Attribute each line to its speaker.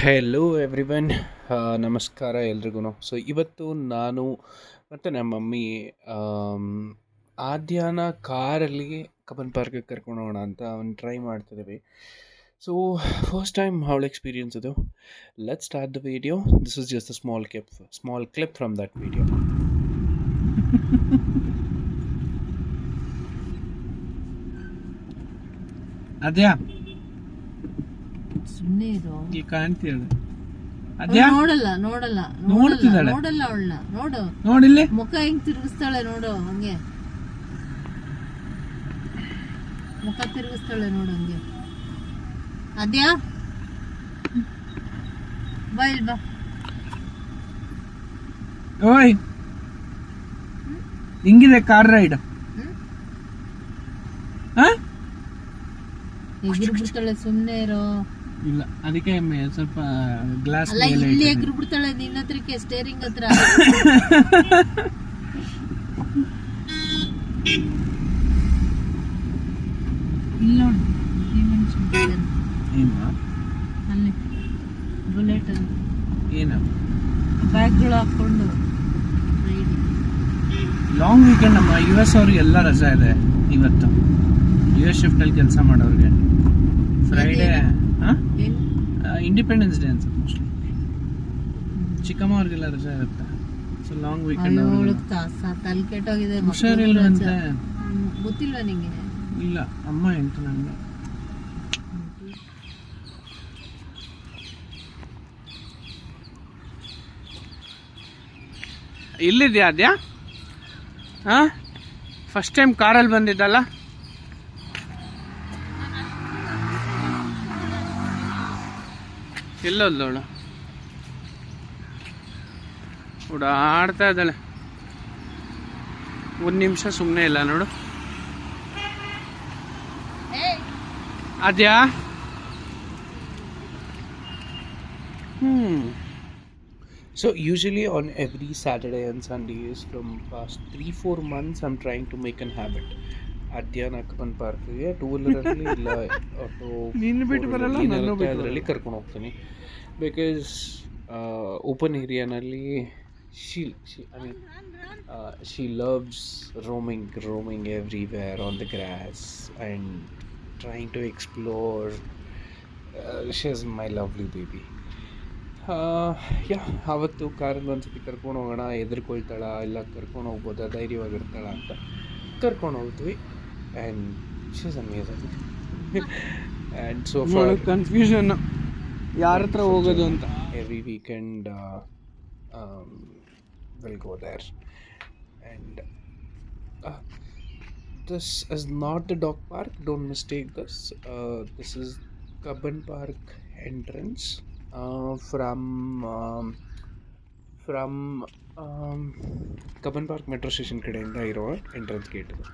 Speaker 1: Hello everyone ನಮಸ್ಕಾರ ಎಲ್ರಿಗೂ so ಇವತ್ತು ನಾನು ಮತ್ತು ನಮ್ಮ ಮಮ್ಮಿ ಆದ್ಯಾನ ಕಾರಲ್ಲಿ ಕಬ್ಬನ್ ಪಾರ್ಕಿಗೆ ಕರ್ಕೊಂಡು ಹೋಗೋಣ ಅಂತ ಒಂದು ಟ್ರೈ ಮಾಡ್ತಿದ್ದೀವಿ ಸೊ ಫಸ್ಟ್ ಟೈಮ್ ಅವಳ ಎಕ್ಸ್ಪೀರಿಯನ್ಸ್ ಇದು. Let start the video this is just a small clip small clip from that video
Speaker 2: ಅದ್ಯಾ
Speaker 3: ಸುಮ್ಮನೆ ಇರು.
Speaker 2: ಈಗ ಕಾಣ್ತಿದ್ದಾಳೆ. ಅದ್ಯಾ?
Speaker 3: ನೋಡಲ್ಲ ನೋಡಲ್ಲ ನೋಡಲ್ಲ.
Speaker 2: ನೋಡ್ತಿದ್ದಾಳೆ.
Speaker 3: ನೋಡಲ್ಲ ಅವಳನ್ನ. ನೋಡು.
Speaker 2: ನೋಡಿಲ್ಲಿ?
Speaker 3: ಮುಖ ಹೆಂಗ್ ತಿರುಗಿಸ್ತಾಳೆ ನೋಡು ಹಂಗೆ. ಮುಖ ತಿರುಗಿಸ್ತಾಳೆ ನೋಡು ಹಂಗೆ. ಅದ್ಯಾ? ಬಾ ಇಲ್ಲಿ ಬಾ.
Speaker 2: ಓಯ್. ಹಿಂಗಿದೆ ಕಾರ್ ರೈಡ್.
Speaker 3: ಹ್ಮ್?
Speaker 2: ಹಾ?
Speaker 3: ಎಗಿರು ಬಿಡ್ತಾಳೆ ಸುಮ್ನೆ ಇರೋ.
Speaker 2: ಇಲ್ಲ ಅದಕ್ಕೆ ಸ್ವಲ್ಪ ಗ್ಲಾಸ್
Speaker 3: ಅಲ್ಲ ಇಲ್ಲಿ ಎಗ್ರು ಬಿಡ್ತಾಳೆ ನಿನ್ನ ಹತ್ರಕ್ಕೆ ಸ್ಟೇರಿಂಗ್ ಹತ್ರ. ಇಲ್ಲಿ ನೋಡು.
Speaker 2: ಏನು?
Speaker 3: ಅಲ್ಲಿ ಬುಲೆಟ್ ಅಲ್ಲಿ.
Speaker 2: ಏನು?
Speaker 3: ಬ್ಯಾಗ್ಗಳು ಹಾಕೊಂಡು ರೈಡ್
Speaker 2: ಲಾಂಗ್ ವೀಕೆಂಡ್ ನಮ್ಮ ಯು ಎಸ್ ಅವ್ರಿಗೆ ಎಲ್ಲ ರಜಾ ಇದೆ ಇವತ್ತು. ಯು ಎಸ್ ಶಿಫ್ಟಲ್ಲಿ ಕೆಲಸ ಮಾಡೋರಿಗೆ ಫ್ರೈಡೇ ಹಾಂ
Speaker 3: ಏನು
Speaker 2: ಇಂಡಿಪೆಂಡೆನ್ಸ್ ಡೇ ಅನ್ಸುತ್ತೆ ಮೋಸ್ಟ್ಲಿ ಚಿಕ್ಕಮ್ಮ ಅವ್ರಿಗೆಲ್ಲ ರಜಾ ಇರುತ್ತೆ. ಸೊ ಲಾಂಗ್ ವೀಕೆಂಡ್
Speaker 3: ತಲೆ ಕೆಟ್ಟೋಗಿದೆ
Speaker 2: ಹುಷಾರಿಲ್ವಂತೆ.
Speaker 3: ಹ್ಮ್, ಗೊತ್ತಿಲ್ವಾ ನಿಂಗೆ?
Speaker 2: ಇಲ್ಲ ಅಮ್ಮ ಹೇಳ್ತು ನನಗೆ ಇಲ್ಲಿದ್ಯಾ ಅದ್ಯಾ ಹಾಂ? ಫಸ್ಟ್ ಟೈಮ್ ಕಾರಲ್ಲಿ ಬಂದಿದ್ದಲ್ಲ? ಎಲ್ಲೋದ್ಲವಳು ಓಡಾಡ್ತಾ ಇದ್ದಾಳೆ. ಒಂದು ನಿಮಿಷ ಸುಮ್ಮನೆ ಇಲ್ಲ, ನೋಡು. ಅದ್ಯಾ ಹ್ಞೂ
Speaker 1: so usually on every Saturday and Sundays from past three four months am trying to make an habit ಅದ್ಯಾನ Cubbon ಪಾರ್ಕ್ಗೆ ಟೂ ವೀಲರಲ್ಲಿ ಇಲ್ಲ ಆಟೋ
Speaker 2: ನಿನ್ನ ಬಿಟ್ಟು ಬರಲ್ಲ ನಾನು ಬಿಟ್ಟು
Speaker 1: ಅದರಲ್ಲಿ ಕರ್ಕೊಂಡು ಹೋಗ್ತೀನಿ. Because open ಏರಿಯಾನಲ್ಲಿ she she I mean she loves roaming roaming everywhere on the grass and trying to explore she is my lovely baby ಯಾ ಆವತ್ತು ಒಂದು ಸತಿ ಕರ್ಕೊಂಡು ಹೋಗೋಣ ಎದುರ್ಕೊಳ್ತಾಳ ಇಲ್ಲ ಕರ್ಕೊಂಡು ಹೋಗ್ಬೋದಾ ಧೈರ್ಯವಾಗಿರ್ತಾಳ ಅಂತ ಕರ್ಕೊಂಡು ಹೋಗ್ತೀವಿ. and she's amazing and so for
Speaker 2: confusion ಯಾರ ಹತ್ರ ಹೋಗೋದು ಅಂತ
Speaker 1: every weekend uh, um, we'll go there and uh, this is not the dog park don't mistake this uh, this is Kabban Park entrance uh, from um, from um, Cubbon Park metro station ಕಡೆಯಿಂದ ಇರೋ entrance gate ಇದು